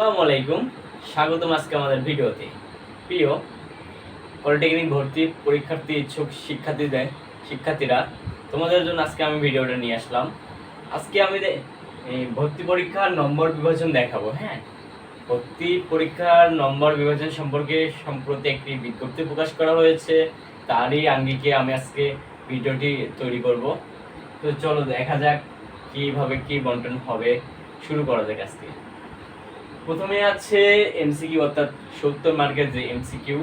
আসসালামু আলাইকুম। স্বাগতম আজকে আমাদের ভিডিওতে। প্রিয়, পলিটেকনিক ভর্তি পরীক্ষার্থী ইচ্ছুক শিক্ষার্থীদের শিক্ষার্থীরা, তোমাদের জন্য আজকে আমি ভিডিওটা নিয়ে আসলাম। আজকে আমি ভর্তি পরীক্ষার নম্বর বিভাজন দেখাবো হ্যাঁ? ভর্তি পরীক্ষার নম্বর বিভাজন সম্পর্কে সম্প্রতি একটি বিজ্ঞপ্তি প্রকাশ করা হয়েছে। তারই আঙ্গিকে আমি আজকে ভিডিওটি তৈরি করব। তো চলো দেখা যাক কীভাবে কি বন্টন হবে। শুরু করা যাক আজকে। প্রথমে আছে এমসিকিউ অর্থাৎ সত্তর মার্কের যে এমসিকিউ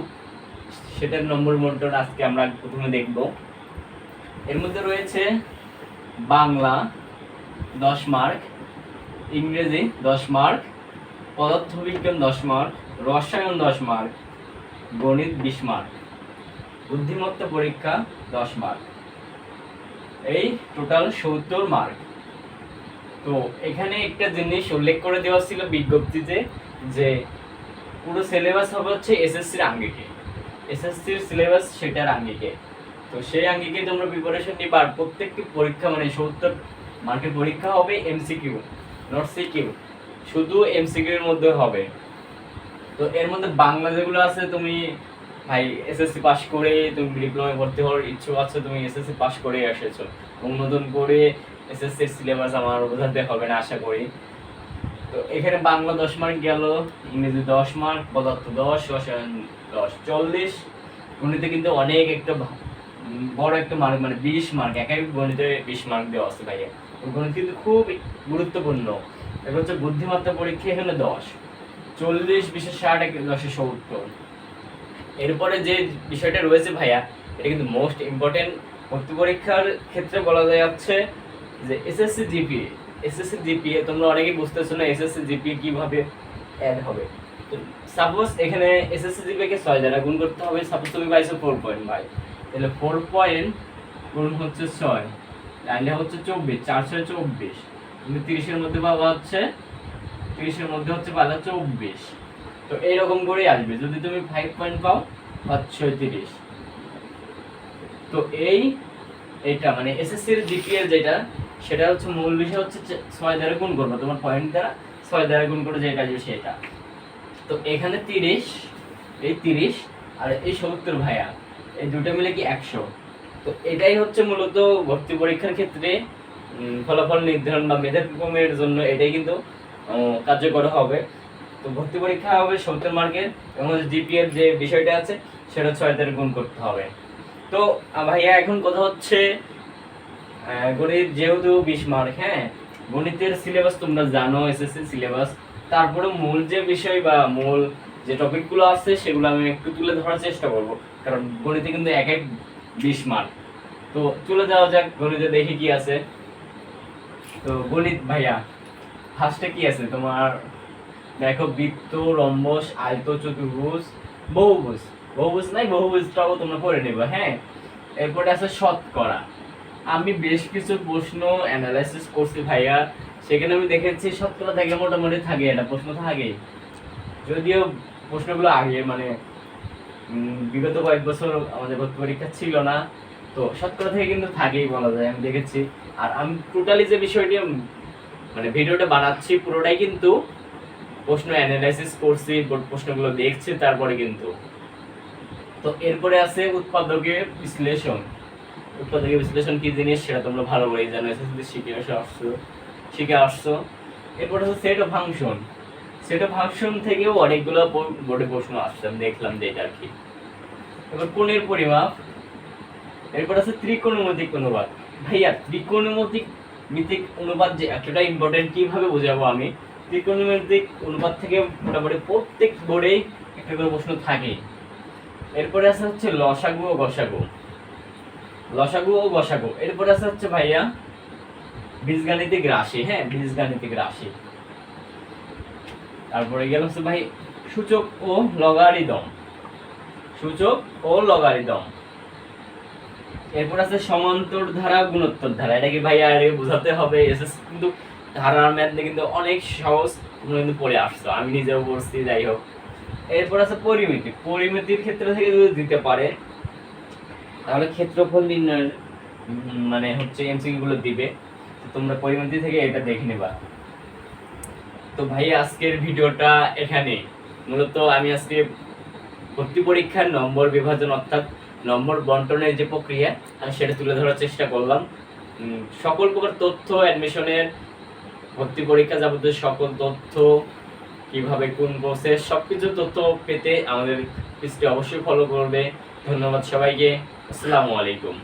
সেটার নম্বর বন্টন আজকে আমরা প্রথমে দেখব। এর মধ্যে রয়েছে বাংলা দশ মার্ক, ইংরেজি দশ মার্ক, পদার্থবিজ্ঞান দশ মার্ক, রসায়ন দশ মার্ক, গণিত বিশ মার্ক, বুদ্ধিমত্তা পরীক্ষা দশ মার্ক। এই টোটাল সত্তর মার্ক। তো এখানে একটা জিনিস উল্লেখ করে দেওয়া ছিল বিজ্ঞপ্তিতে যে পুরো সিলেবাস হবে হচ্ছে এসএসসির আঙ্গিকে। এসএসসির সিলেবাস সেটার আঙ্গিকে। তো সেই আঙ্গিকে তোমরা প্রিপারেশন নিবা আর প্রত্যেকটি পরীক্ষা মানে সত্তর মার্কের পরীক্ষা হবে এমসিকিউ নট সিকিউ শুধু এমসিকিউ এর মধ্যে হবে। তো এর মধ্যে বাংলা যেগুলো আছে, তুমি ভাই এসএসসি পাস করে তুমি ডিপ্লোমা ভর্তি হওয়ার ইচ্ছুক আছে, তুমি এসএসসি পাস করে এসেছ। নতুন করে এসএসসির সিলেবাস আমার বোঝাতে হবে না, আশা করি। তো এখানে বাংলা দশ মার্ক গেল, ইংরেজি দশ মার্ক পদার্থ দশ, রসায়ন দশ, চল্লিশ। গণিতে কিন্তু অনেক একটা বড় একটা মার্ক মানে বিশ মার্ক এক গণিতে বিশ মার্ক দেওয়া আছে ভাইয়া। গণিত কিন্তু খুব গুরুত্বপূর্ণ। এবার হচ্ছে বুদ্ধিমত্তা পরীক্ষা এখানে দশ। চল্লিশ বিশেষ ষাট, এক দশে সত্তর। এরপরে যে বিষয়টা রয়েছে ভাইয়া, এটা কিন্তু মোস্ট ইম্পর্টেন্ট ভর্তি পরীক্ষার ক্ষেত্রে বলা যাচ্ছে যে এসএসসি জিপিএ এসএসসি জিপিএ তোমরা অনেকেই বুঝতেছো না এসএসসি জিপিএ কীভাবে অ্যাড হবে। সাপোজ এখানে এসএসসি জিপিএ কে ছয় দ্বারা গুণ করতে হবে সাপোজ তুমি পাইছো ফোর পয়েন্ট ভাই তাহলে ফোর পয়েন্ট গুণ হচ্ছে ছয় তাহলে হচ্ছে চব্বিশ চার ছয় চব্বিশ, তুমি তিরিশের মধ্যে পাবা হচ্ছে, তিরিশের মধ্যে হচ্ছে পালা চব্বিশ। তো এইরকম করেই আসবে, যদি তুমি ফাইভ পয়েন্ট পাও পাচ্ছ তিরিশ। তো এই এটা মানে এসএসসির জিপিএর যেটা সেটা হচ্ছে মূল বিষয় হচ্ছে ছয় দ্বারা গুণ করব। তোমার পয়েন্ট দ্বারা ছয় দ্বারা গুণ করে যেটা আসবে সেটা তো এখানে তিরিশ, এই তিরিশ আর এই সত্তর ভাইয়া, এই দুটো মিলে কি একশো? তো এটাই হচ্ছে মূলত ভর্তি পরীক্ষার ক্ষেত্রে ফলাফল নির্ধারণ বা মেধাক্রমের জন্য এটাই কিন্তু কার্যকর হবে। তো ভর্তি পরীক্ষা হবে সত্তর মার্কের এবং জিপিএর যে বিষয়টা আছে, সেটা ছয় দ্বারা গুণ করতে হবে। তো ভাইয়া এখন কথা হচ্ছে গণিত যেহেতু বিশ মার্ক হ্যাঁ? গণিতের সিলেবাস তোমরা জানো এসএসসি সিলেবাস তারপরে মূল যে বিষয় বা মূল যে টপিকগুলো আছে, সেগুলো আমি একটু তুলে ধরার চেষ্টা করব। কারণ গণিতে কিন্তু এক এক বিশ মার্ক তো চলে যাওয়া যাক, গণিতে দেখি কি আছে। তো গণিত ভাইয়া ফার্স্টে কি আছে? তোমার দেখো, বৃত্ত, রম্বস, আয়ত, চতুর্ভুজ, বহুভুজ। বহুভুজ নাই, বহুভুজটাও তোমরা পড়ে নেবে হ্যাঁ? এরপরে আছে শতকরা। আমি বেশ কিছু প্রশ্ন অ্যানালাইসিস করছি ভাইয়া। সেখানে আমি দেখেছি শতকরা থেকে মোটামুটি থাকে এটা প্রশ্ন থাকে যদিও প্রশ্নগুলো আগে মানে বিগত কয়েক বছর আমাদের ভর্তি পরীক্ষা ছিল না, তো শতকরা থেকে কিন্তু থাকেই বলা যায়, আমি দেখেছি। আর আমি টোটালি যে বিষয়টি মানে ভিডিওটা বানাচ্ছি, পুরোটাই কিন্তু প্রশ্ন অ্যানালাইসিস করছি প্রশ্নগুলো দেখছি, তারপরে কিন্তু। তো এরপরে আছে উৎপাদকের বিশ্লেষণ। উৎপাদকের বিশ্লেষণ কি জিনিস সেটা তোমরা ভালো করেই জানো, এসএসসি শিখে এসে আসছো, শিখে আসছো। এরপরে হচ্ছে set of function set of function থেকেও অনেকগুলো বোর্ডে প্রশ্ন আসছে, আমি দেখলাম যে এটা আর কি। এবার কোণের পরিমাপ। এরপর আছে ত্রিকোণমিতিক অনুপাত। ভাইয়া, ত্রিকোণমিতিক মিতিক অনুপাত যে এতটা ইম্পর্টেন্ট কীভাবে বোঝাবো আমি? ত্রিকোণমিতিক অনুপাত থেকে মোটামুটি প্রত্যেক বোর্ডেই একটা করে প্রশ্ন থাকে। এরপরে আছে হচ্ছে লসাগু ও গসাগু। লসাগু ও গসাগু এরপরে আছে হচ্ছে ভাইয়া বীজগাণিতিক রাশি হ্যাঁ বীজগাণিতিক রাশি। তারপরে গেল হচ্ছে ভাই সূচক ও লগারিদম। সূচক ও লগারিদম। এরপর আছে সমান্তর ধারা, গুণোত্তর ধারা। এটা কি ভাই আর বোঝাতে হবে? এসএস কিন্তু ধারার ম্যাথ কিন্তু অনেক সহজ তোমরা কিন্তু পড়ে আসছো। আমি নিজেও পড়ছি, যাই হোক। এরপর আছে পরিমিতি। পরিমিতির ক্ষেত্রে থেকে যদি দিতে পারে তাহলে ক্ষেত্রফল নির্ণয়ের মানে হচ্ছে এমসিকিউ গুলো দিবে। তোমরা পরিমিতি থেকে এটা দেখে নেবা। তো ভাই আজকের ভিডিওটা এখানে মূলত আমি আজকে ভর্তি পরীক্ষার নম্বর বিভাজন অর্থাৎ নম্বর বন্টনের যে প্রক্রিয়া, আমি সেটা তুলে ধরার চেষ্টা করলাম। সকল প্রকার তথ্য অ্যাডমিশনের ভর্তি পরীক্ষা যাবতীয় সকল তথ্য কীভাবে কোন প্রসেস সবকিছু তথ্য পেতে আমাদের পেজটি অবশ্যই ফলো করবে। ধন্যবাদ সবাইকে। আসসালামু আলাইকুম।